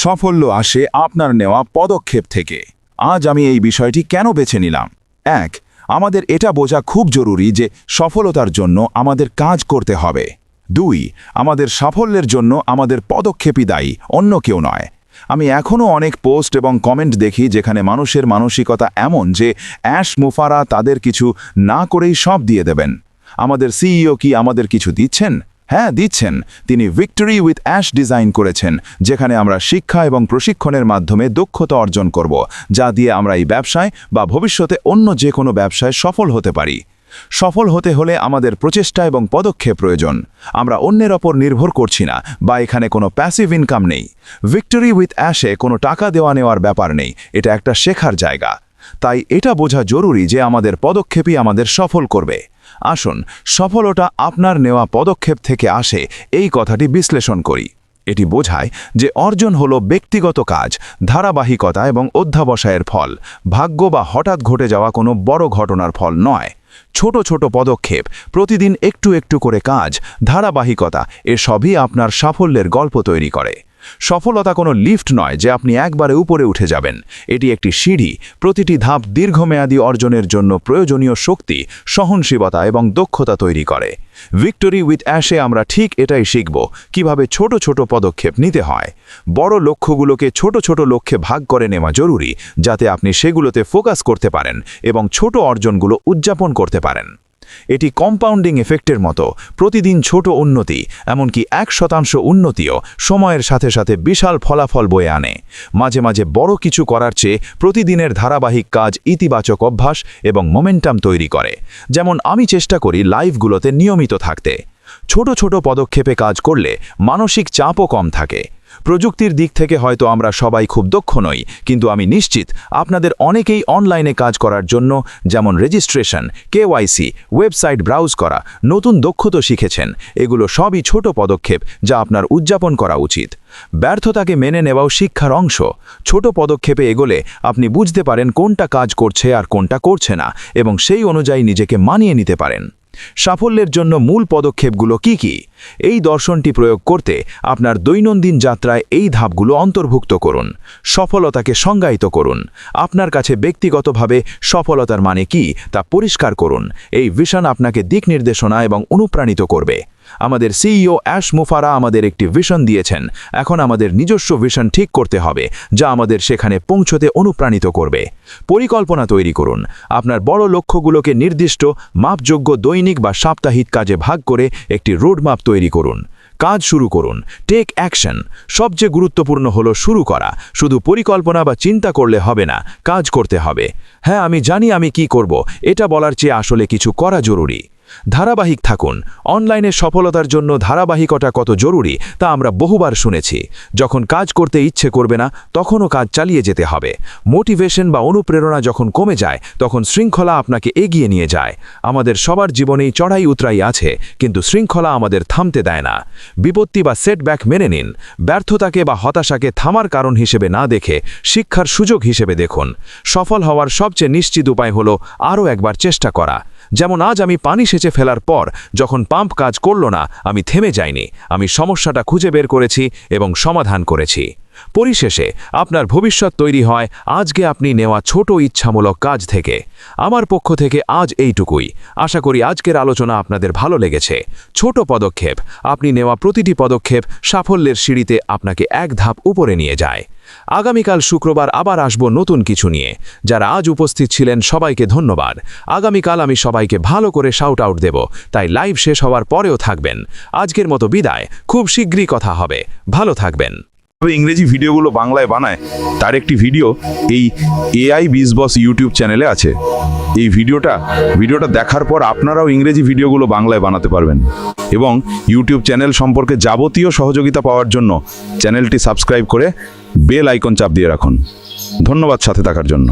সাফল্য আসে আপনার নেওয়া পদক্ষেপ থেকে। আজ আমি এই বিষয়টি কেন বেছে নিলাম? এক, আমাদের এটা বোঝা খুব জরুরি যে সফলতার জন্য আমাদের কাজ করতে হবে। দুই, আমাদের সাফল্যের জন্য আমাদের পদক্ষেপই দায়ী, অন্য কেউ নয়। আমি এখনও অনেক পোস্ট এবং কমেন্ট দেখি যেখানে মানুষের মানসিকতা এমন যে অ্যাশ মুফারা তাদের কিছু না করেই সব দিয়ে দেবেন। আমাদের সিইও কি আমাদের কিছু দিচ্ছেন? হ্যাঁ দিচ্ছেন। তিনি ভিক্টরি উইথ অ্যাশ ডিজাইন করেছেন, যেখানে আমরা শিক্ষা এবং প্রশিক্ষণের মাধ্যমে দক্ষতা অর্জন করব, যা দিয়ে আমরা এই ব্যবসায় বা ভবিষ্যতে অন্য যে কোনো ব্যবসায় সফল হতে পারি। সফল হতে হলে আমাদের প্রচেষ্টা এবং পদক্ষেপ প্রয়োজন। আমরা অন্যের ওপর নির্ভর করছি না, বা এখানে কোনো প্যাসিভ ইনকাম নেই। ভিক্টরি উইথ অ্যাশে কোনো টাকা দেওয়া নেওয়ার ব্যাপার নেই, এটা একটা শেখার জায়গা। তাই এটা বোঝা জরুরি যে আমাদের পদক্ষেপই আমাদের সফল করবে। আসুন, সফলতা আপনার নেওয়া পদক্ষেপ থেকে আসে, এই কথাটি বিশ্লেষণ করি। এটি বোঝায় যে অর্জন হলো ব্যক্তিগত কাজ, ধারাবাহিকতা এবং অধ্যাবসায়ের ফল। ভাগ্য বা হঠাৎ ঘটে যাওয়া কোনো বড় ঘটনার ফল নয়। ছোট ছোট পদক্ষেপ, প্রতিদিন একটু একটু করে কাজ, ধারাবাহিকতা এসবই আপনার সাফল্যের গল্প তৈরি করে। সফলতা কোনো লিফট নয় যে আপনি একবারে উপরে উঠে যাবেন। এটি একটি সিঁড়ি। প্রতিটি ধাপ দীর্ঘমেয়াদী অর্জনের জন্য প্রয়োজনীয় শক্তি, সহনশীলতা এবং দক্ষতা তৈরি করে। ভিক্টরি উইথ অ্যাশে আমরা ঠিক এটাই শিখব, কীভাবে ছোট ছোট পদক্ষেপ নিতে হয়। বড় লক্ষ্যগুলোকে ছোট ছোট লক্ষ্যে ভাগ করে নেওয়া জরুরি, যাতে আপনি সেগুলোতে ফোকাস করতে পারেন এবং ছোট অর্জনগুলো উদযাপন করতে পারেন। এটি কম্পাউন্ডিং এফেক্টের মতো, প্রতিদিন ছোট উন্নতি, এমনকি এক শতাংশ উন্নতিও সময়ের সাথে সাথে বিশাল ফলাফল বয়ে আনে। মাঝে মাঝে বড় কিছু করার চেয়ে প্রতিদিনের ধারাবাহিক কাজ ইতিবাচক অভ্যাস এবং মোমেন্টাম তৈরি করে। যেমন আমি চেষ্টা করি লাইভগুলোতে নিয়মিত থাকতে। ছোট ছোট পদক্ষেপে কাজ করলে মানসিক চাপও কম থাকে। প্রযুক্তির দিক থেকে হয়তো আমরা সবাই খুব দক্ষ নই, কিন্তু আমি নিশ্চিত আপনাদের অনেকেই অনলাইনে কাজ করার জন্য যেমন রেজিস্ট্রেশন কেওয়াইসি ওয়েবসাইট ব্রাউজ করা, নতুন দক্ষতা শিখেছেন, এগুলো সবই ছোট পদক্ষেপ যা আপনার উদযাপন করা উচিত। ব্যর্থতাকে মেনে নেওয়াও শিক্ষার অংশ। ছোট পদক্ষেপে এগোলে আপনি বুঝতে পারেন কোনটা কাজ করছে আর কোনটা করছে না, এবং সেই অনুযায়ী নিজেকে মানিয়ে নিতে পারেন। সাফল্যের জন্য মূল পদক্ষেপগুলো কি কি? এই দর্শনটি প্রয়োগ করতে আপনার দৈনন্দিন যাত্রায় এই ধাপগুলো অন্তর্ভুক্ত করুন। সফলতাকে সংজ্ঞায়িত করুন। আপনার কাছে ব্যক্তিগতভাবে সফলতার মানে কি তা পরিষ্কার করুন। এই ভিশন আপনাকে দিক নির্দেশনা এবং অনুপ্রাণিত করবে। আমাদের সিইও অ্যাশ মুফারা আমাদের একটি ভিশন দিয়েছেন। এখন আমাদের নিজস্ব ভিশন ঠিক করতে হবে, যা আমাদের সেখানে পৌঁছতে অনুপ্রাণিত করবে। পরিকল্পনা তৈরি করুন। আপনার বড় লক্ষ্যগুলোকে নির্দিষ্ট, মাপযোগ্য, দৈনিক বা সাপ্তাহিক কাজে ভাগ করে একটি রোডম্যাপ তৈরি করুন। কাজ শুরু করুন। টেক অ্যাকশন সবচেয়ে গুরুত্বপূর্ণ হলো শুরু করা। শুধু পরিকল্পনা বা চিন্তা করলে হবে না, কাজ করতে হবে। হ্যাঁ আমি জানি আমি কি করব। এটা বলার চেয়ে আসলে কিছু করা জরুরি। ধারাবাহিক থাকুন। অনলাইনে সফলতার জন্য ধারাবাহিকতা কত জরুরি তা আমরা বহুবার শুনেছি। যখন কাজ করতে ইচ্ছে করবে না, তখনও কাজ চালিয়ে যেতে হবে। মোটিভেশন বা অনুপ্রেরণা যখন কমে যায়, তখন শৃঙ্খলা আপনাকে এগিয়ে নিয়ে যায়। আমাদের সবার জীবনেই চড়াই উতরাই আছে, কিন্তু শৃঙ্খলা আমাদের থামতে দেয় না। বিপত্তি বা সেটব্যাক মেনে নিন। ব্যর্থতাকে বা হতাশাকে থামার কারণ হিসেবে না দেখে শিক্ষার সুযোগ হিসেবে দেখুন। সফল হওয়ার সবচেয়ে নিশ্চিত উপায় হল আরও একবার চেষ্টা করা। যেমন আজ আমি পানি সেচে ফেলার পর যখন পাম্প কাজ করল না, আমি থেমে যাইনি। আমি সমস্যাটা খুঁজে বের করেছি এবং সমাধান করেছি। পরিশেষে আপনার ভবিষ্যৎ তৈরি হয় আজকে আপনি নেওয়া ছোট ইচ্ছামূলক কাজ থেকে। আমার পক্ষ থেকে আজ এইটুকুই। আশা করি আজকের আলোচনা আপনাদের ভালো লেগেছে। ছোট পদক্ষেপ, আপনি নেওয়া প্রতিটি পদক্ষেপ সাফল্যের সিঁড়িতে আপনাকে এক ধাপ উপরে নিয়ে যায়। আগামীকাল শুক্রবার আবার আসব নতুন কিছু নিয়ে। যারা আজ উপস্থিত ছিলেন সবাইকে ধন্যবাদ। আগামীকাল আমি সবাইকে ভালো করে শাউট আউট দেব। তাই লাইভ শেষ হওয়ার পরেও থাকবেন। আজকের মতো বিদায়। খুব শীঘ্রই কথা হবে। ভালো থাকবেন। ইংরেজি ভিডিওগুলো বাংলায় বানায়, তার একটি ভিডিও এই এআই বস ইউটিউব চ্যানেলে আছে। এই ভিডিওটা ভিডিওটা দেখার পর আপনারাও ইংরেজি ভিডিওগুলো বাংলায় বানাতে পারবেন। এবং ইউটিউব চ্যানেল সম্পর্কে যাবতীয় সহযোগিতা পাওয়ার জন্য চ্যানেলটি সাবস্ক্রাইব করে বেল আইকন চাপ দিয়ে রাখুন। ধন্যবাদ সাথে থাকার জন্য।